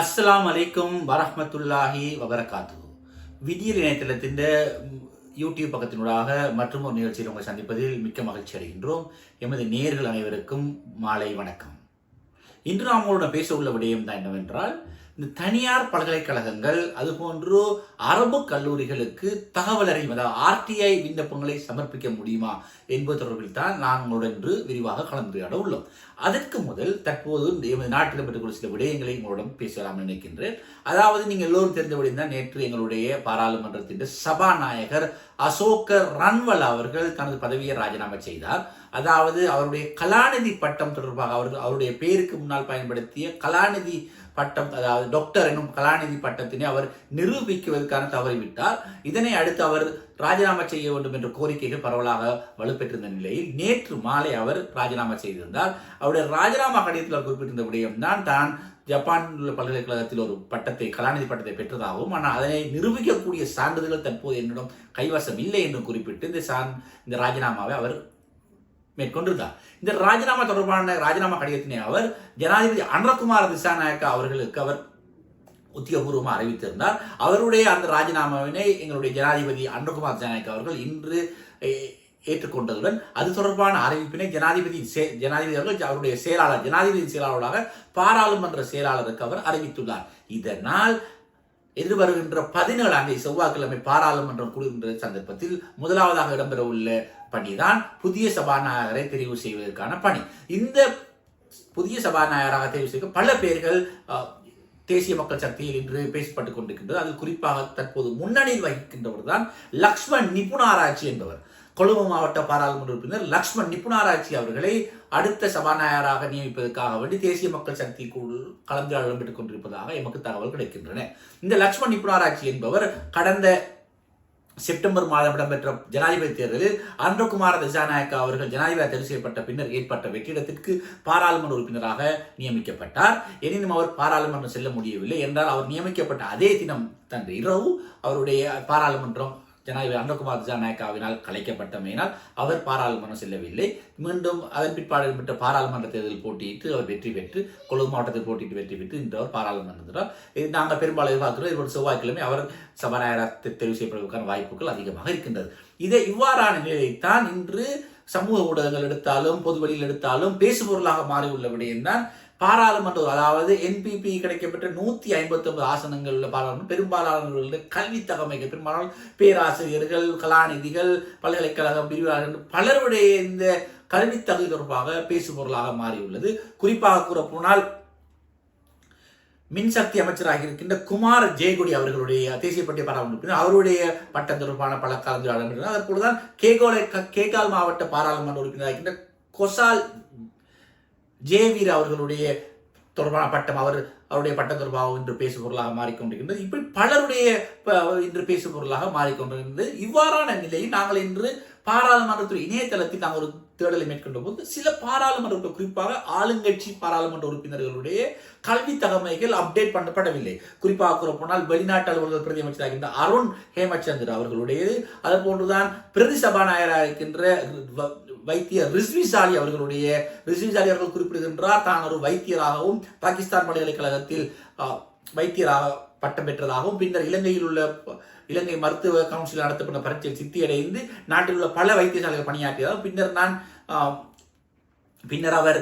அஸ்லாம் அலைக்கும் வரஹமத்துல்லாஹி வபரகாத்து விடியல் இணையதளத்தின் யூடியூப் பக்கத்தினூடாக மற்றும் ஒரு நிகழ்ச்சியில் உங்களை சந்திப்பதில் மிக்க மகிழ்ச்சி அடைகின்றோம். எமது நேர்கள் அனைவருக்கும் மாலை வணக்கம். இன்று நாம் உங்களுடன் பேச உள்ள விடயம் தான் என்னவென்றால் இந்த தனியார் பல்கலைக்கழகங்கள் அதுபோன்று அரபு கல்லூரிகளுக்கு தகவல் அறியும் அதாவது ஆர்டிஐ விண்ணப்பங்களை சமர்ப்பிக்க முடியுமா என்பது தொடர்பில் தான் நான் உங்களுடன் இன்று விரிவாக கலந்துரையாட உள்ளோம். அதற்கு முதல் தற்போது எமது நாட்டில் பெற்றுக்கொள்ள சில விடயங்களை உங்களுடன் பேசலாம் நினைக்கின்றேன். அதாவது நீங்கள் எல்லோரும் தெரிந்த தான் நேற்று எங்களுடைய பாராளுமன்றத்தின் சபாநாயகர் அசோக ரன்வல் அவர்கள் தனது பதவியை ராஜினாமா செய்தார். அதாவது அவருடைய கலாநிதி பட்டம் தொடர்பாக அவர்கள் அவருடைய பேருக்கு முன்னால் பயன்படுத்திய கலாநிதி பட்டம் அதாவது டாக்டர் என்னும் கலாநிதி பட்டத்தினை அவர் நிரூபிக்குவதற்கான தவறிவிட்டார் இதனை அடுத்து அவர் ராஜினாமா செய்ய வேண்டும் என்ற கோரிக்கைகள் பரவலாக வலுப்பெற்றிருந்த நிலையில் நேற்று மாலை அவர் ராஜினாமா செய்திருந்தார். அவருடைய ராஜினாமா கடிதத்தில் குறிப்பிட்டிருந்த விடயம் தான் தான் ஜப்பான் உள்ள பல்கலைக்கழகத்தில் ஒரு பட்டத்தை கலாநிதி பட்டத்தை பெற்றதாகவும் ஆனால் அதனை நிரூபிக்கக்கூடிய சான்றிதழ்கள் தற்போது என்னிடம் கைவசம் இல்லை என்று குறிப்பிட்டு இந்த சான் இந்த ராஜினாமாவை அவர் மேற்கொண்டிருந்தார். இந்த ராஜினாமா தொடர்பான ராஜினாமா கடிதத்தினை அவர் ஜனாதிபதி அன்றகுமார் திசாநாயக்கா அவர்களுக்கு அவர் உத்தியோகபூர்வமாக அறிவித்திருந்தார். அவருடைய அந்த ராஜினாமாவினை எங்களுடைய ஜனாதிபதி அன்றகுமார் திசாநாயக்கா அவர்கள் இன்று ஏற்றுக்கொண்டதுடன் அது தொடர்பான அறிவிப்பினை ஜனாதிபதி சே- ஜனாதிபதி அவர்கள் அவருடைய செயலாளர் ஜனாதிபதி செயலாளராக பாராளுமன்ற செயலாளருக்கு அவர் அறிவித்துள்ளார். இதனால் எதிர்வருகின்ற பதினேழாம் தேதி செவ்வாய்க்கிழமை பாராளுமன்றம் கூடுகின்ற சந்தர்ப்பத்தில் முதலாவதாக இடம்பெற உள்ள பணிதான் புதிய சபாநாயகரை தெரிவு செய்வதற்கான பணி. இந்த புதிய சபாநாயகராக தெரிவு செய்ய பல பேர்கள் தேசிய மக்கள் சக்தியில் இன்று பேசப்பட்டுக் கொண்டிருக்கின்றது. அதில் குறிப்பாக தற்போது முன்னணியில் வகிக்கின்றவர் தான் லக்ஷ்மண் நிபுணாராய்ச்சி என்பவர். கொழும்பு மாவட்ட பாராளுமன்ற உறுப்பினர் லக்ஷ்மண் நிபுணாராய்ச்சி அவர்களை அடுத்த சபாநாயகராக நியமிப்பதற்காக வேண்டி தேசிய மக்கள் சக்தி குழு கலந்து இடம்பெற்றுக் கொண்டிருப்பதாக எமக்கு தகவல் கிடைக்கின்றன. இந்த லக்ஷ்மண் நிபுணராட்சி என்பவர் கடந்த செப்டம்பர் மாதம் இடம்பெற்ற ஜனாதிபதி தேர்தலில் அன்றகுமார திசாநாயக்கா அவர்கள் ஜனாதிபதி தேர்வு செய்யப்பட்ட பின்னர் ஏற்பட்ட வெற்றிடத்திற்கு பாராளுமன்ற உறுப்பினராக நியமிக்கப்பட்டார். எனினும் அவர் பாராளுமன்றம் செல்ல முடியவில்லை. என்றால் அவர் நியமிக்கப்பட்ட அதே தினம் தன் இரவு அவருடைய பாராளுமன்றம் ஜனாதிபதி அன்றகுமார் திசாநாயக்காவினால் கலைக்கப்பட்டமையினால் அவர் பாராளுமன்றம் செல்லவில்லை. மீண்டும் அதன் பிற்பாடு இடம்பெற்ற பாராளுமன்ற தேர்தலில் போட்டியிட்டு அவர் வெற்றி பெற்று கொழும்பு மாவட்டத்தில் போட்டியிட்டு வெற்றி பெற்று இன்று அவர் பாராளுமன்றத்தில் இது நாங்கள் பெரும்பாலும் எதிர்பார்க்கிறோம். இது செவ்வாய்க்கிழமை அவர் சபாநாயகராக தெரிவு செய்யப்படுவதற்கான வாய்ப்புகள் அதிகமாக இருக்கின்றது. இதை இவ்வாறான நிலையைத்தான் இன்று சமூக ஊடகங்கள் எடுத்தாலும் பொதுவெளியில் எடுத்தாலும் பேசுபொருளாக மாறியுள்ள விடயம்தான் பாராளுமன்ற அதாவது என்பிபி கிடைக்கப்பட்ட நூத்தி ஐம்பத்தொன்பது ஆசனங்களில் ஆசனங்கள் பாராளுமன்றம் பெரும்பாலானவர்களுடைய கல்வி தகமைகள் பெரும்பாலான பேராசிரியர்கள் கலாநிதிகள் பல்கலைக்கழக பிரிவாளர்கள் பலருடைய இந்த கல்வி தகுதி தொடர்பாக பேசுபொருளாக மாறியுள்ளது. குறிப்பாக கூறப்போனால் மின்சக்தி அமைச்சராக இருக்கின்ற குமார் ஜெயகுடி அவர்களுடைய தேசிய பட்டிய பாராளுமன்ற அவருடைய பட்டம் தொடர்பான பல கலந்துரையாடல் அதற்போதுதான் கேகோலை கேகால் மாவட்ட பாராளுமன்ற உறுப்பினராக இருக்கின்ற கொசால் ஜேவீர் அவர்களுடைய தொடர்பான பட்டம் அவர் அவருடைய பட்டம் தொடர்பாக இன்று பேசு பொருளாக மாறிக்கொண்டிருக்கின்றது. இப்படி பலருடைய இன்று பேசு பொருளாக மாறிக்கொண்டிருக்கின்றது. இவ்வாறான நிலையில் நாங்கள் இன்று பாராளுமன்றத்துறை இணையதளத்தில் நாங்கள் ஒரு தேடலை மேற்கொண்ட போது சில பாராளுமன்ற குறிப்பாக ஆளுங்கட்சி பாராளுமன்ற உறுப்பினர்களுடைய கல்வி தகமைகள் அப்டேட் பண்ணப்படவில்லை. குறிப்பாக கூறப்போனால் போனால் வெளிநாட்டு அலுவலக பிரதி அமைச்சராக இருக்கின்ற அருண் ஹேமச்சந்திர அவர்களுடையது. அது போன்றுதான் பிரதி சபாநாயகராக இருக்கின்ற வைத்தியர் ரிஸ்விசாலி அவர்களுடைய ரிஸ்விசாலி அவர்கள் குறிப்பிடுகின்றார் தான் ஒரு வைத்தியராகவும் பாகிஸ்தான் பல்கலைக்கழகத்தில் வைத்தியராக பட்டம் பெற்றதாகவும் பின்னர் இலங்கையில் உள்ள ப- இலங்கை மருத்துவ கவுன்சில் நடத்தப்பட்ட பரீட்சையில் சித்தியடைந்து நாட்டில் உள்ள பல வைத்தியசாலைகள் பணியாற்றியதாகவும் பின்னர் நான் பின்னர் அவர்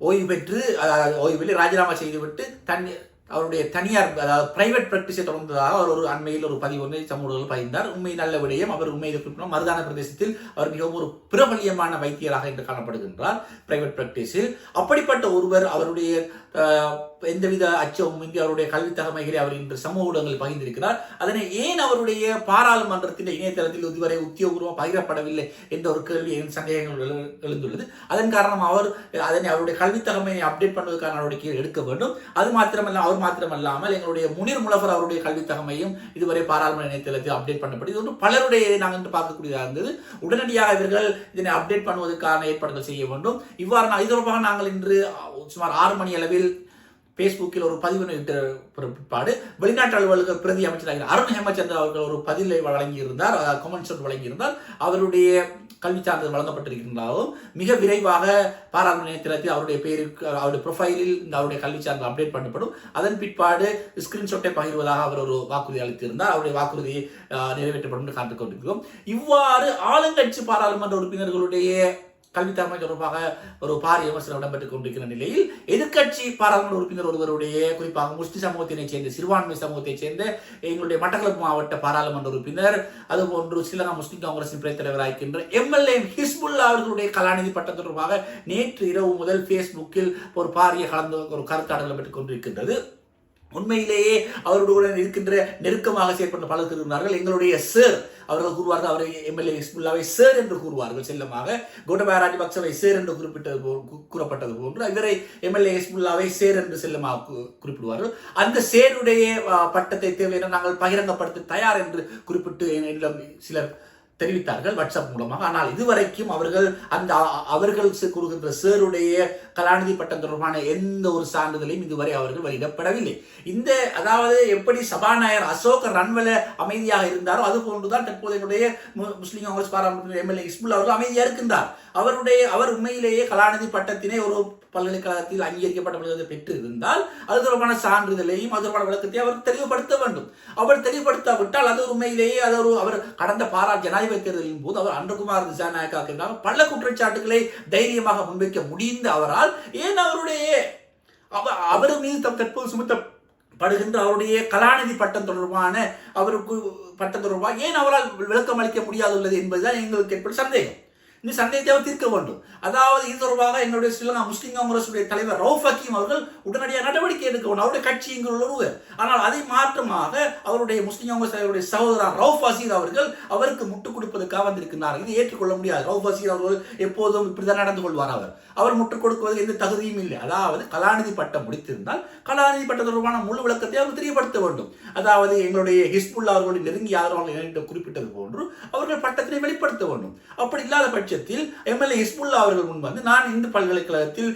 ஓய்வு பெற்று அதாவது ஓய்வில் ராஜினாமா செய்துவிட்டு தன் அவருடைய தனியார் அதாவது பிரைவேட் பிராக்டிஸை தொடர்ந்ததாக அவர் ஒரு அண்மையில் ஒரு பதிவு ஒன்றை சமூகங்கள் பதிந்தார். உண்மை நல்ல விடயம். அவர் உண்மையில் குறிப்பிடும் மருதான பிரதேசத்தில் அவர் மிகவும் ஒரு பிரபலியமான வைத்தியராக இன்று காணப்படுகின்றார் பிரைவேட் பிராக்டிஸில் அப்படிப்பட்ட ஒருவர் அவருடைய எந்தவித அச்சமும் இங்கு அவருடைய கல்வி தகமைகளை அவர் இன்று சமூக ஊடகங்கள் பகிர்ந்திருக்கிறார். அதனை ஏன் அவருடைய பாராளுமன்றத்தின் இணையதளத்தில் இதுவரை உத்தியோகபூர்வமாக பகிரப்படவில்லை என்ற ஒரு கேள்வி என் சந்தேகங்கள் எழு- எழுந்துள்ளது. அதன் காரணம் அவர் அதனை அவருடைய கல்வி தகமையை அப்டேட் பண்ணுவதற்கான நடவடிக்கைகள் எடுக்க வேண்டும். அது மாத்திரமல்ல அவர் மாத்திரமல்லாமல் எங்களுடைய முனிர் முலகர் அவருடைய கல்வி தகமையும் இதுவரை பாராளுமன்ற இணையதளத்தில் அப்டேட் பண்ணப்பட்டு இது ஒன்று பலருடைய நாங்கள் என்று பார்க்கக்கூடியதாக இருந்தது. உடனடியாக இவர்கள் இதனை அப்டேட் பண்ணுவதற்கான ஏற்பாடுகள் செய்ய வேண்டும். இவ்வாறு நான் இது தொடர்பாக நாங்கள் இன்று சுமார் ஆறு மணி அளவில் ஃபேஸ்புக்கில் ஒரு பதிவு பிற்பாடு வெளிநாட்டு அலுவலக பிரதி அமைச்சராக அருண் ஹேமச்சந்திர அவர்கள் ஒரு பதிலை வழங்கியிருந்தார். கொமெண்ட்ஸ் வழங்கியிருந்தார் அவருடைய கல்வி சான்றிதழ் வழங்கப்பட்டிருக்கின்றாலும் மிக விரைவாக பாராளுமன்றத்தில் அவருடைய பேருக்கு அவருடைய ப்ரொஃபைலில் இந்த அவருடைய கல்வி சான்றிதழ் அப்டேட் பண்ணப்படும். அதன் பிற்பாடு ஸ்கிரீன்ஷாட்டை பகிர்வதாக அவர் ஒரு வாக்குறுதி அளித்திருந்தார். அவருடைய வாக்குறுதி நிறைவேற்றப்படும் என்று காத்துக் கொண்டிருக்கிறோம் இவ்வாறு ஆளுங்கட்சி பாராளுமன்ற உறுப்பினர்களுடைய கல்வி தலைமை தொடர்பாக ஒரு பாரிய விமர்சனம் இடம்பெற்றுக் கொண்டிருக்கிற நிலையில் எதிர்க்கட்சி பாராளுமன்ற உறுப்பினர் ஒருவருடைய குறிப்பாக முஸ்லிம் சமூகத்தினை சேர்ந்த சிறுபான்மை சமூகத்தைச் சேர்ந்த எங்களுடைய மட்டக்களப்பு மாவட்ட பாராளுமன்ற உறுப்பினர் அதுபோன்று ஸ்ரீலங்கா முஸ்லிம் காங்கிரசின் துணைத் தலைவராக எம்எல்ஏ ஹிஸ்புல்லா அவர்களுடைய கலாநிதி பட்டம் தொடர்பாக நேற்று இரவு முதல் ஃபேஸ்புக்கில் ஒரு பாரிய கலந்து ஒரு கருத்தாடல் பெற்றுக் கொண்டிருக்கின்றது. உண்மையிலேயே அவர்களுடன் இருக்கின்ற நெருக்கமாக செயற்பட்ட பலர் இருக்கிறார்கள் எங்களுடைய சேர் அவர்கள் கூறுவார்கள் அவரை எம்எல்ஏ ஹிஸ்புல்லாவை சார் என்று கூறுவார்கள். செல்லமாக கோட்டபாய ராஜபக்சவை சேர் என்று குறிப்பிட்டது கூறப்பட்டது போன்று இவரை எம்எல்ஏ ஹிஸ்புல்லாவை சேர் என்று செல்லமாக குறிப்பிடுவார்கள். அந்த சேருடைய பட்டத்தை தேவையான நாங்கள் பகிரங்கப்படுத்த தயார் என்று குறிப்பிட்டு என்னிடம் சிலர் தெரிவித்தார்கள் வாட்ஸ்அப் மூலமாக. ஆனால் இதுவரைக்கும் அவர்கள் அந்த அவர்கள் கூறுகின்ற சேருடைய கலாநிதி பட்டம் தொடர்பான எந்த ஒரு சான்றிதழையும் இதுவரை அவர்கள் வெளியிடப்படவில்லை. இந்த அதாவது எப்படி சபாநாயகர் அசோக ரன்வல அமைதியாக இருந்தாரோ அது போன்றுதான் தற்போது என்னுடைய முஸ்லீம் காங்கிரஸ் பாராளுமன்ற எம்எல்ஏ இஸ்முல் அவர்கள் அமைதியாக இருக்கின்றார். அவருடைய அவர் உண்மையிலேயே கலாநிதி பட்டத்தினை ஒரு பல்கலைக்கழகத்தில் அங்கீகரிக்கப்பட்ட பல்கலை பெற்று இருந்தால் அது தொடர்பான சான்றிதழையும் அது தொடர்பான விளக்கத்தை அவர் தெளிவுபடுத்த வேண்டும். அவர் தெளிவுபடுத்தாவிட்டால் அது உண்மையிலேயே அது ஒரு அவர் கடந்த பாரா ஜனாதிபதி தேர்தலின் போது அவர் அன்றகுமார் திசாநாயக்காக எதிராக பல குற்றச்சாட்டுகளை தைரியமாக முன்வைக்க முடிந்த அவரால் ஏன் அவருடைய அவ- அவர் மீது தம் தற்போது சுமத்தப்படுகின்ற அவருடைய கலாநிதி பட்டம் தொடர்பான அவருக்கு பட்டம் தொடர்பாக ஏன் அவரால் விளக்கம் அளிக்க முடியாதுள்ளது என்பதுதான் எங்களுக்கு ஏற்படும் சந்தேகம். இந்த சந்தேகத்தை அவர் தீர்க்க வேண்டும். அதாவது இது தொடர்பாக என்னுடைய ஸ்ரீலங்கா முஸ்லீம் காங்கிரசுடைய தலைவர் ரவுஃப் ஹக்கீம் அவர்கள் உடனடியாக நடவடிக்கை எடுக்க வேண்டும். அவருடைய கட்சி இங்குள்ள ஒருவர் ஆனால் அதை மாற்றமாக அவருடைய முஸ்லீம் காங்கிரஸ் தலைவருடைய சகோதரர் ரவுஃப் அசீர் அவர்கள் அவருக்கு முட்டுக் கொடுப்பதற்காக வந்திருக்கிறார். இது ஏற்றுக்கொள்ள முடியாது. ரவுஃப் அசீர் அவர்கள் எப்போதும் இப்படிதான் நடந்து கொள்வார் அவர். அவர் முட்டுக் கொடுக்குவதற்கு எந்த தகுதியும் இல்லை. அதாவது கலாநிதி பட்டம் முடித்திருந்தால் கலாநிதி பட்டம் தொடர்பான முழு விளக்கத்தை அவர் தெரியப்படுத்த வேண்டும். அதாவது எங்களுடைய ஹிஸ்புல்லா அவர்களுடைய நெருங்கி ஆதரவாளர்கள் குறிப்பிட்டது போன்று அவர்கள் பட்டத்தினை வெளிப்படுத்த வேண்டும். அப்படி இல்லாத பட்சத்தில் எம்எல்ஏ ஹிஸ்புல்லா அவர்கள் முன் வந்து நான் இந்து பல்கலைக்கழகத்தில்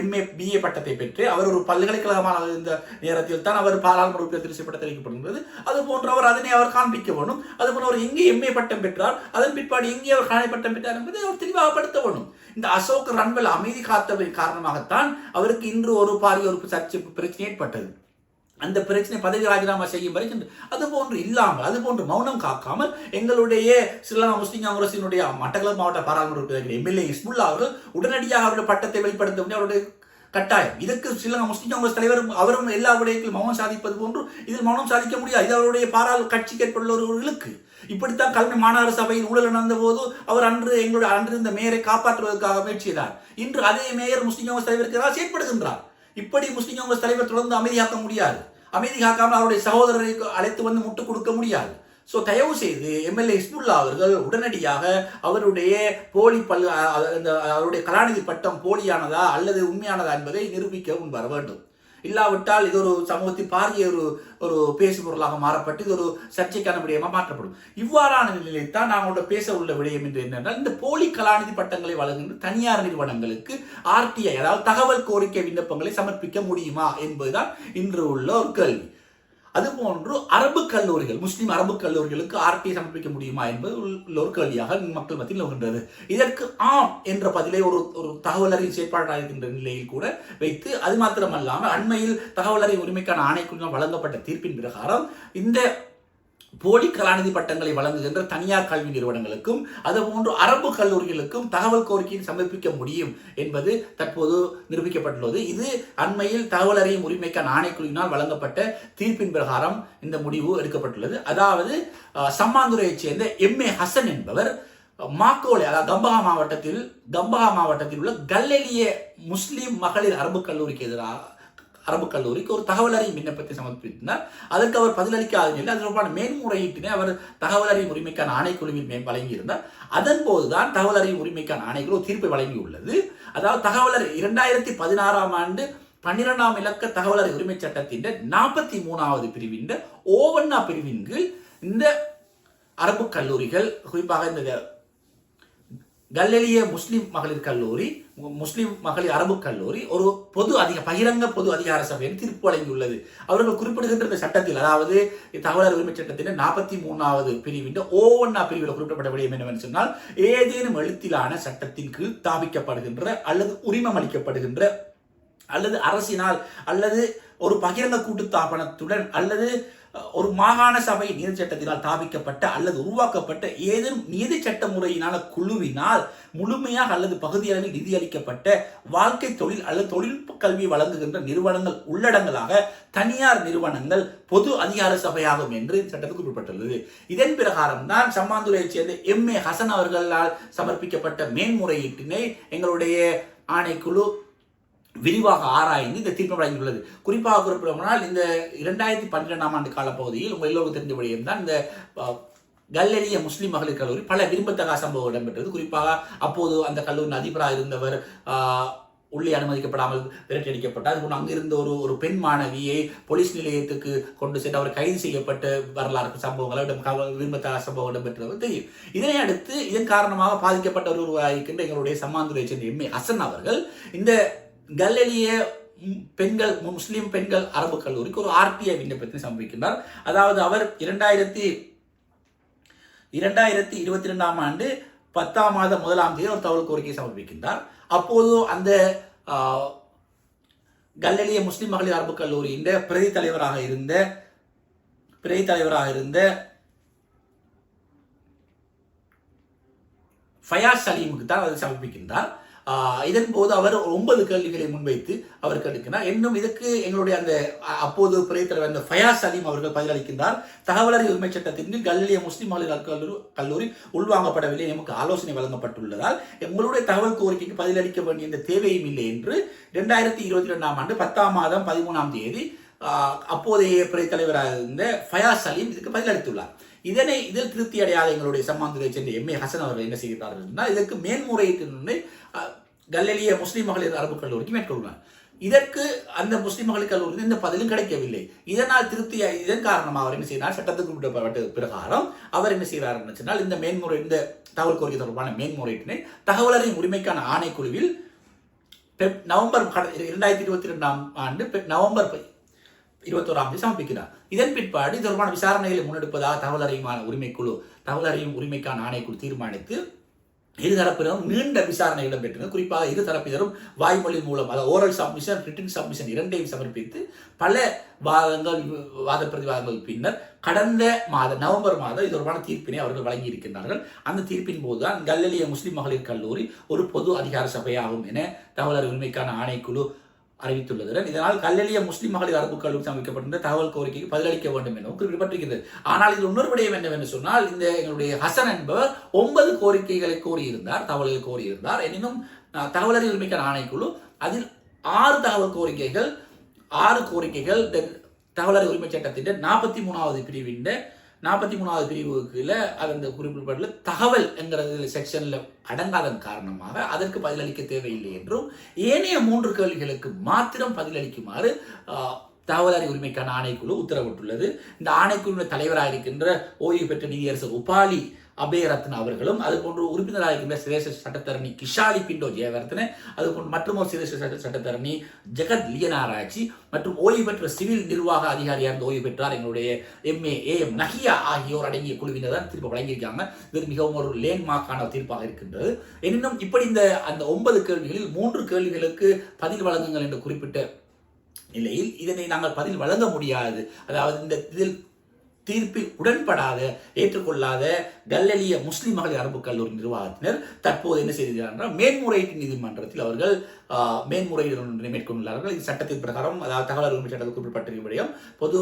எம்ஏ பிஏ பட்டத்தை பெற்று அவர் ஒரு பல்கலைக்கழகமாக இருந்த நேரத்தில் தான் அவர் பாராளுமன்ற உறுப்பினர் திருச்சி பட்டத்தை அது போன்ற அவர் அதனை அவர் காண்பிக்க வேணும். அது போன்ற அவர் எங்கே எம்ஏ பட்டம் பெற்றார் அதன் பிற்பாடு எங்கே அவர் காணி பட்டம் பெற்றார் என்பதை அவர் தெளிவாகப்படுத்த வேணும். இந்த அசோக் ரன்வல் அமைதி காத்ததன் காரணமாகத்தான் அவருக்கு இன்று ஒரு பாரிய ஒரு சர்ச்சை பிரச்சனை ஏற்பட்டது. அந்த பிரச்சனை பதவி ராஜினாமா செய்யும் வரைக்கும் அது போன்று இல்லாமல் அது போன்று மௌனம் காக்காமல் எங்களுடைய ஸ்ரீலங்கா முஸ்லீம் காங்கிரசினுடைய மட்டக்களப்பு மாவட்ட பாராளுமன்ற உறுப்பினர் எம்எல்ஏ இஸ்முல்லா அவர்கள் உடனடியாக அவருடைய பட்டத்தை வெளிப்படுத்த வேண்டிய அவருடைய கட்டாயம். இதற்கு ஸ்ரீலங்கா முஸ்லீம் காங்கிரஸ் தலைவரும் அவரும் எல்லா விடயத்திலும் மௌனம் சாதிப்பது போன்று இதில் மௌனம் சாதிக்க முடியாது. இது அவருடைய பாராளு கட்சிக்கு ஏற்பட்டுள்ள ஒரு இப்படித்தான் கல்வி மாநகர சபையில் ஊழல் நடந்த போது அவர் அன்று எங்களுடைய அன்று இந்த மேயரை காப்பாற்றுவதற்காக முயற்சி செய்தார் இன்று அதே மேயர் முஸ்லீம் காங்கிரஸ் தலைவருக்கு செயற்படுகின்றார். இப்படி முஸ்லீம் காங்கிரஸ் தலைவர் தொடர்ந்து அமைதியாக்க முடியாது. அமைதி காக்காமல் அவருடைய சகோதரரை அழைத்து வந்து முட்டுக் கொடுக்க முடியாது. ஸோ தயவு செய்து எம்எல்ஏ இஸ்முல்லா அவர்கள் உடனடியாக அவருடைய போலி பல் அந்த அவருடைய கலாநிதி பட்டம் போலியானதா அல்லது உண்மையானதா என்பதை நிரூபிக்க முன் வர வேண்டும். இல்லாவிட்டால் இது ஒரு சமூகத்தின் பாரிய ஒரு ஒரு பேசு பொருளாக மாறப்பட்டு இது ஒரு சர்ச்சைக்கான விடயமாக மாற்றப்படும். இவ்வாறான நிலையில்தான் தான் நாங்களோட பேச உள்ள விடயம் என்று என்னென்றால் இந்த போலி கலாநிதி பட்டங்களை வழங்குகின்ற தனியார் நிறுவனங்களுக்கு ஆர்டிஐ அதாவது தகவல் கோரிக்கை விண்ணப்பங்களை சமர்ப்பிக்க முடியுமா என்பதுதான் இன்று உள்ள ஒரு கேள்வி. அதுபோன்று அரபு கல்லூரிகள் முஸ்லீம் அரபு கல்லூரிகளுக்கு ஆர்டிஐ சமர்ப்பிக்க முடியுமா என்பது உள்ள ஒரு கேள்வியாக மக்கள் மத்தியில் நிலவுகின்றது இதற்கு ஆம் என்ற பதிலை ஒரு ஒரு தகவலறியும் செயற்பாடாக இருக்கின்ற நிலையில் கூட வைத்து அது மாத்திரமல்லாமல் அண்மையில் தகவலறியும் உரிமைக்கான ஆணைக்குழு வழங்கப்பட்ட தீர்ப்பின் பிரகாரம் இந்த போலி கலாநிதி பட்டங்களை வழங்குகின்ற தனியார் கல்வி நிறுவனங்களுக்கும் அதுபோன்று அரபு கல்லூரிகளுக்கும் தகவல் கோரிக்கையை சமர்ப்பிக்க முடியும் என்பது தற்போது நிரூபிக்கப்பட்டுள்ளது. இது அண்மையில் தகவல் அறியும் உரிமைக்கான ஆணைக்குழுவினால் வழங்கப்பட்ட தீர்ப்பின் பிரகாரம் இந்த முடிவு எடுக்கப்பட்டுள்ளது. அதாவது சம்மாந்துறையைச் சேர்ந்த எம் ஏ ஹசன் என்பவர் மாக்கோலே அதாவது கம்பஹா மாவட்டத்தில் கம்பஹா மாவட்டத்தில் உள்ள கல்லெலிய முஸ்லீம் மகளிர் அரபு கல்லூரிக்கு எதிராக அரபு கல்லூரிக்கு ஒரு தகவல் அறியும் விண்ணப்பத்தை சமர்ப்பித்தார் அதற்கு அவர் பதிலளிக்காத நிலையில் அது தொடர்பான மேன்முறையீட்டினை அவர் தகவல் அறியும் உரிமைக்கான ஆணைக்குழுவில் வழங்கியிருந்தார். அதன் போதுதான் தகவல் அறியும் உரிமைக்கான ஆணைக்குழு தீர்ப்பை வழங்கியுள்ளது. அதாவது தகவல் இரண்டாயிரத்தி பதினாறாம் ஆண்டு பன்னிரெண்டாம் இலக்க தகவல் அறிவு உரிமை சட்டத்தின் நாற்பத்தி மூணாவது பிரிவின் ஓவண்ணா பிரிவின் கீழ் இந்த அரபு கல்லூரிகள் குறிப்பாக இந்த கல்லெளிய முஸ்லிம் மகளிர் கல்லூரி முஸ்லீம் மகளிர் அரபு கல்லூரி ஒரு பொது அதிக பகிரங்க பொது அதிகார சபையின் தீர்ப்பு வழங்கியுள்ளது. அவர்கள் குறிப்பிடுகின்ற இந்த சட்டத்தில் அதாவது தகவலர் உரிமை சட்டத்தின் நாற்பத்தி மூணாவது பிரிவின் ஓவண்ணா பிரிவில் குறிப்பிடப்பட்ட விடயம் என்னவென்று சொன்னால் ஏதேனும் எழுத்திலான சட்டத்தின் கீழ் தாபிக்கப்படுகின்ற அல்லது உரிமம் அளிக்கப்படுகின்ற அல்லது அரசினால் அல்லது ஒரு பகிரங்க கூட்டு தாபனத்துடன் அல்லது ஒரு மாகாண சபை நீதி சட்டத்தினால் தாபிக்கப்பட்ட அல்லது உருவாக்கப்பட்ட ஏதேனும் நீதி சட்ட முறையினால குழுவினால் முழுமையாக அல்லது பகுதியளவில் நிதியளிக்கப்பட்ட வாழ்க்கை தொழில் அல்லது தொழில்நுட்ப கல்வி வழங்குகின்ற நிறுவனங்கள் உள்ளடங்கலாக தனியார் நிறுவனங்கள் பொது அதிகார சபையாகும் என்று சட்டத்தில் குறிப்பிட்டுள்ளது இதன் பிரகாரம் தான் சம்மாந்துரையைச் சேர்ந்த எம் ஏ ஹசன் அவர்களால் சமர்ப்பிக்கப்பட்ட மேன்முறையீட்டினை எங்களுடைய ஆணைக்குழு விரிவாக ஆராய்ந்து இந்த தீர்ப்பு வழங்கியுள்ளது. குறிப்பாக குறிப்பிடப்போனால் இந்த இரண்டாயிரத்தி பன்னிரெண்டாம் ஆண்டு காலப்பகுதியில் உங்கள் எல்லோருக்கும் தெரிந்த விடயம் தான் இந்த கல்லறிய முஸ்லீம் மகளிர் கல்லூரி. பல விரும்பத்தக சம்பவம் இடம்பெற்றது. குறிப்பாக அப்போது அந்த கல்லூரியின் அதிபராக இருந்தவர் உள்ளே அனுமதிக்கப்படாமல் விரட்டடிக்கப்பட்டார் அதுபோல் அங்கிருந்த ஒரு ஒரு பெண் மாணவியை போலீஸ் நிலையத்துக்கு கொண்டு சென்று அவர் கைது செய்யப்பட்ட வரலாறு சம்பவங்கள் இடம் சம்பவம் இடம்பெற்றது தெரியும். இதனை அடுத்து இதன் காரணமாக பாதிக்கப்பட்ட ஒருவராக இருக்கின்ற எங்களுடைய சம்மாந்துரை சென்ற எம்ஏ ஹசன் அவர்கள் இந்த கல்லலிய பெண்கள் முஸ்லீம் பெண்கள் அரபு கல்லூரிக்கு ஒரு ஆர்டிஐ விண்ணப்பத்தை சமர்ப்பிக்கின்றார். அதாவது அவர் இரண்டாயிரத்தி இரண்டாயிரத்தி இருபத்தி ரெண்டாம் ஆண்டு பத்தாம் மாதம் முதலாம் தேதி ஒரு தகவல் கோரிக்கை சமர்ப்பிக்கின்றார். அப்போது அந்த கல்லலிய கல்லெலிய முஸ்லிம் மகளிர் அரபு கல்லூரியின் பிரதி தலைவராக இருந்த பிரதி தலைவராக இருந்த ஃபயாஸ் சலீமுக்கு தான் அதை சமர்ப்பிக்கின்றார். இதன் போது அவர் ஒன்பது கேள்விகளை முன்வைத்து அவர் கடுக்கினார் இன்னும் இதற்கு எங்களுடைய அந்த அப்போது பிரதி தலைவர் அந்த ஃபயாஸ் அலீம் அவர்கள் பதிலளிக்கின்றார். தகவலறி உரிமை சட்டத்தின் கல்லிய முஸ்லிம் மகளிர் கல்லூரி கல்லூரி உள்வாங்கப்படவில்லை நமக்கு ஆலோசனை வழங்கப்பட்டுள்ளதால் எங்களுடைய தகவல் கோரிக்கைக்கு பதிலளிக்க வேண்டிய இந்த தேவையும் இல்லை என்று ரெண்டாயிரத்தி இருபத்தி ரெண்டாம் ஆண்டு பத்தாம் மாதம் பதிமூணாம் தேதி அப்போதைய பிரதி தலைவராக இருந்த ஃபயாஸ் அலீம் இதுக்கு பதிலளித்துள்ளார். இதனை இதில் திருப்தி அடையாத எங்களுடைய சம்மாந்துரை சென்ற எம் ஏ ஹசன் அவர்கள் என்ன செய்கிறார்கள் என்றால் இதற்கு மேன்முறையீட்டு கல்லலிய முஸ்லீம் மகளிர் அரபு கல்லூரிக்கு மேற்கொள்வார். இதற்கு அந்த முஸ்லீம் மகளிர் கல்லூரியில் இந்த பதிலும் கிடைக்கவில்லை. இதனால் திருப்தி இதன் காரணமாக அவர் என்ன செய்தார்? சட்டத்துக்கு பிரகாரம் அவர் என்ன செய்கிறார் சொன்னால் இந்த மேன்முறை இந்த தகவல் கோரிக்கை தொடர்பான மேன்முறையீட்டினை தகவலறியும் உரிமைக்கான ஆணைக்குழுவில் பெப்- நவம்பர் இரண்டாயிரத்தி இருபத்தி ரெண்டாம் ஆண்டு நவம்பர் இருபத்தோராம் தேதி சமர்ப்பிக்கிறார். இதன் பிற்பாடு இது தொடர்பான விசாரணைகளை முன்னெடுப்பதாக தகவல் அறியுமான உரிமைக்குழு தகவல் அறியும் உரிமைக்கான ஆணைக்குழு தீர்மானித்து இருதரப்பினரும் நீண்ட விசாரணை இடம்பெற்றன குறிப்பாக இரு தரப்பினரும் வாய்மொழி மூலம் அதாவது ஓரல் சப்மிஷன் ரிட்டன் சப்மிஷன் இரண்டையும் சமர்ப்பித்து பல வாதங்கள் வாத பிரதிவாதங்கள் பின்னர் கடந்த மாத நவம்பர் மாதம் இது தொடர்பான தீர்ப்பினை அவர்கள் வழங்கி இருக்கின்றார்கள் அந்த தீர்ப்பின் போதுதான் கல்லலிய முஸ்லிம் மகளிர் கல்லூரி ஒரு பொது அதிகார சபையாகும் என தகவலர் உரிமைக்கான ஆணைக்குழு அறிவித்துள்ளதுடன் இதனால் கல்லெளிய முஸ்லிம் மகளிர் அரபு கல்லூரி சமைக்கப்பட்டிருந்த தகவல் கோரிக்கைக்கு பதிலளிக்க வேண்டும் எனவும் குறிப்பிட்டிருக்கிறது ஆனால் இது இன்னொரு விடயம் என்னவென்று சொன்னால் இந்த எங்களுடைய ஹசன் என்பவர் ஒன்பது கோரிக்கைகளை கோரியிருந்தார் தகவல்கள் கோரியிருந்தார். எனினும் தகவல் உரிமைக்கான ஆணைக்குழு அதில் ஆறு தகவல் கோரிக்கைகள் ஆறு கோரிக்கைகள் தென் தகவல் உரிமைச் உரிமை சட்டத்தின் நாற்பத்தி மூணாவது பிரிவின் நாற்பத்தி மூணாவது பிரிவுக்குள்ள அது அந்த குறிப்பிட்ட தகவல் என்கிறது செக்ஷனில் அடங்காதன் காரணமாக அதற்கு பதிலளிக்க தேவையில்லை என்றும் ஏனைய மூன்று கேள்விகளுக்கு மாத்திரம் பதிலளிக்குமாறு தகவலறி தகவல் உரிமைக்கான ஆணைக்குழு உத்தரவிட்டுள்ளது. இந்த ஆணைக்குழுவின் தலைவராக இருக்கின்ற ஓய்வு பெற்ற நீதியரசர் உபாலி அபயரத்ன அவர்களும் அதுபோன்று உறுப்பினராக இருக்கின்ற சிரேஷ்ட சட்டத்தரணி கிஷாலி பிண்டோ ஜெயவர்த்தன அதுபோன்று மற்றும் ஒரு சிரேஷ்ட சட்ட சட்டத்தரணி ஜெகத் லியனாராய்ச்சி மற்றும் ஓய்வு பெற்ற சிவில் நிர்வாக அதிகாரியாக இருந்து ஓய்வு பெற்றார். எங்களுடைய எம்ஏ ஏ எம் நஹியா ஆகியோர் அடங்கிய குழுவினர் தான் தீர்ப்பு வழங்கியிருக்காங்க. இது மிகவும் ஒரு லேண்ட்மார்க்கான தீர்ப்பாக இருக்கின்றது. எனினும் இப்படி இந்த அந்த ஒன்பது கேள்விகளில் மூன்று கேள்விகளுக்கு பதில் வழங்குங்கள் என்று குறிப்பிட்ட நிலையில் இதனை நாங்கள் பதில் வழங்க முடியாது. அதாவது இந்த இதில் தீர்ப்பை உடன்படாத ஏற்றுக்கொள்ளாத கல்லலிய முஸ்லிம் மகளிர் அரபு கல்லூரி நிர்வாகத்தினர் தற்போது என்ன செய்திருக்கிறார் என்றால் மேன்முறையீட்டு நீதிமன்றத்தில் அவர்கள் மேன்முறையீடு ஒன்றை மேற்கொண்டுள்ளார்கள். இது சட்டத்தின் பிரகாரம் அதாவது தகவல் உரிமை சட்டத்தில் குறிப்பிடப்பட்டிருக்கும் விடயம். பொது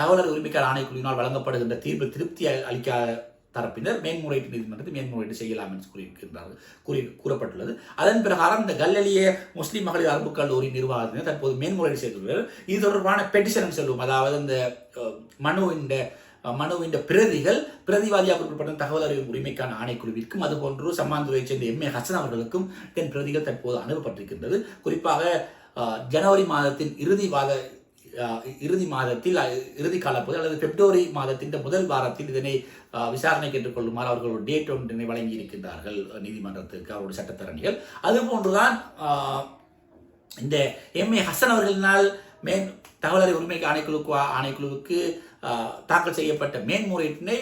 தகவலர் தகவல் உரிமைக்கான ஆணைக்குழுவினால் வழங்கப்படுகின்ற தீர்ப்பு திருப்தி அளிக்காத தரப்பினர் மேன்முறையீட்டு நீதிமன்றத்தில் மேன்முறையீடு செய்யலாம் என்று கூறியிருக்கின்றார்கள். கூறி கூறப்பட்டுள்ளது. அதன் பிரகாரம் இந்த கல்லலிய முஸ்லீம் மகளிர் அரபு கல்லூரி நிர்வாகத்தினர் தற்போது மேன்முறையீடு செய்துள்ளனர். இது தொடர்பான பெட்டிஷன் செல்லும் அதாவது இந்த மனுவின் மனுவின் பிரதிகள் பிரதிவாதியாக குறிப்பிட்ட தகவல் அறிவு உரிமைக்கான ஆணைக்குழுவிற்கும் அதுபோன்று சம்மாந்துறையைச் சேர்ந்த எம் ஏ ஹசன் அவர்களுக்கும் தென் பிரதிகள் தற்போது அனுப்பப்பட்டிருக்கின்றது. குறிப்பாக ஜனவரி மாதத்தின் இறுதி வாத இறுதி மாதத்தில் இறுதி காலப்போது அல்லது பிப்ரவரி மாதத்தின் முதல் வாரத்தில் இதனை விசாரணை கேட்டுக்கொள்ளுமாறு அவர்கள் ஒரு டேட் ஒன்றினை வழங்கி இருக்கின்றார்கள் நீதிமன்றத்திற்கு அவருடைய சட்டத்தரணிகள். அதுபோன்றுதான் இந்த எம் ஏ ஹசன் அவர்களினால் மேன் தகவலறி உரிமைக்கு ஆணைக்குழுக்கு ஆணைக்குழுவுக்கு தாக்கல் செய்யப்பட்ட மேன்முறையீட்டினை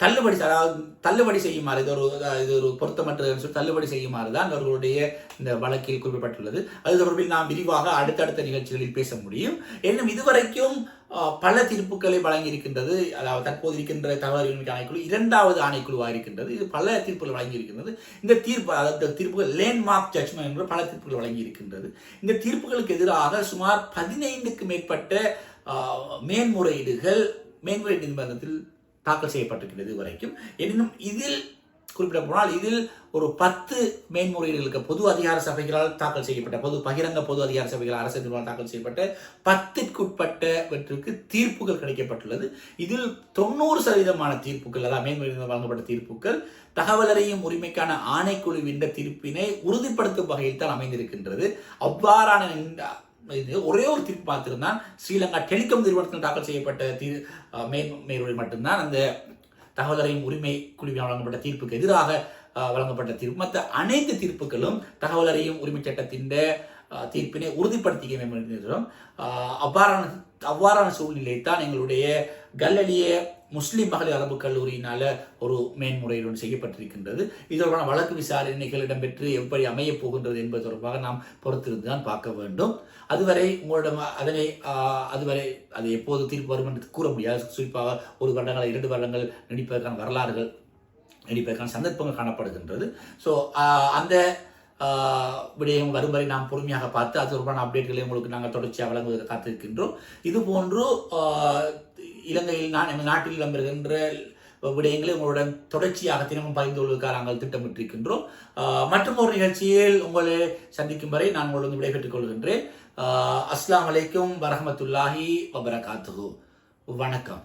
தள்ளுபடி அதாவது தள்ளுபடி செய்யுமாறு இது ஒரு இது ஒரு பொருத்தமற்றது சொல்லி தள்ளுபடி செய்யுமாறு தான் அவர்களுடைய இந்த வழக்கில் குறிப்பிடப்பட்டுள்ளது. அது தொடர்பில் நாம் விரிவாக அடுத்தடுத்த நிகழ்ச்சிகளில் பேச முடியும். இன்னும் இதுவரைக்கும் பல தீர்ப்புகளை வழங்கியிருக்கின்றது அதாவது தற்போது இருக்கின்ற தகவல் ஆணைக்குழு இரண்டாவது ஆணைக்குழுவாக இருக்கின்றது இது பல தீர்ப்புகள் வழங்கியிருக்கின்றது. இந்த தீர்ப்பு அதாவது தீர்ப்புகள் லேண்ட்மார்க் ஜட்மெண்ட் என்ற பல தீர்ப்புகள் வழங்கியிருக்கின்றது. இந்த தீர்ப்புகளுக்கு எதிராக சுமார் பதினைந்துக்கு மேற்பட்ட மேன்முறையீடுகள் மேன்முறையீடு நீதிமன்றத்தில் தாக்கல் செய்யப்பட்டிருக்கிறது வரைக்கும். எனினும் இதில் குறிப்பிட போனால் இதில் ஒரு பத்து மேன்முறையீடுகளுக்கு பொது அதிகார சபைகளால் தாக்கல் செய்யப்பட்ட பொது பகிரங்க பொது அதிகார சபைகள் அரசு நிறுவனம் தாக்கல் செய்யப்பட்ட பத்திற்குட்பட்டவற்றுக்கு தீர்ப்புகள் கிடைக்கப்பட்டுள்ளது. இதில் தொண்ணூறு சதவீதமான தீர்ப்புகள் அதாவது மேன்முறையில் வழங்கப்பட்ட தீர்ப்புகள் தகவலறியும் உரிமைக்கான ஆணைக்குழுவின் தீர்ப்பினை உறுதிப்படுத்தும் வகையில் தான் அமைந்திருக்கின்றது. அவ்வாறான இது ஒரே ஒரு தீர்ப்பு பார்த்துருந்தான் ஸ்ரீலங்கா டெலிகாம் நிறுவனத்தில் தாக்கல் செய்யப்பட்ட தீர் அஹ், மேல் மட்டும்தான். அந்த தகவல் அறியும் உரிமை குழுவினால் வழங்கப்பட்ட தீர்ப்புக்கு எதிராக வழங்கப்பட்ட தீர்ப்பு. மற்ற அனைத்து தீர்ப்புகளும் தகவல் அறியும் உரிமை சட்டத்தின் தீர்ப்பினை உறுதிப்படுத்திக்க வேண்டும் அவ்வாறான அவ்வாறான சூழ்நிலை தான் எங்களுடைய கல்லலிய முஸ்லீம் மகளிர் அரபு கல்லூரியினால ஒரு மேன்முறையீடு ஒன்று செய்யப்பட்டிருக்கின்றது. இது தொடர்பான வழக்கு விசாரணைகள் இடம்பெற்று எப்படி அமையப் போகின்றது என்பது தொடர்பாக நாம் பொறுத்திருந்து தான் பார்க்க வேண்டும். அதுவரை உங்களிடம் அதனை அதுவரை அது எப்போது தீர்ப்பு வரும் என்று கூற முடியாது. குறிப்பாக ஒரு வருடங்கள் இரண்டு வருடங்கள் நீடிப்பதற்கான வரலாறுகள் நீடிப்பதற்கான சந்தர்ப்பங்கள் காணப்படுகின்றது. ஸோ அந்த விடயம் வரும் வரை நாம் பொறுமையாக பார்த்து அது தொடர்பான அப்டேட்களை உங்களுக்கு நாங்கள் தொடர்ச்சியாக வழங்குவதற்கு காத்திருக்கின்றோம். இது போன்று இலங்கையில் நான் எங்கள் நாட்டில் இடம்பெறுகின்ற விடயங்களை உங்களுடன் தொடர்ச்சியாக தினமும் பகிர்ந்து கொள்வதற்காக நாங்கள் திட்டமிட்டிருக்கின்றோம். மற்றும் ஒரு நிகழ்ச்சியில் உங்களை சந்திக்கும் வரை நான் உங்களுடன் விடைபெற்றுக் கொள்கின்றேன். அஸ்லாம் வலைக்கும் அலைக்கும் வபரகாத்து வணக்கம்.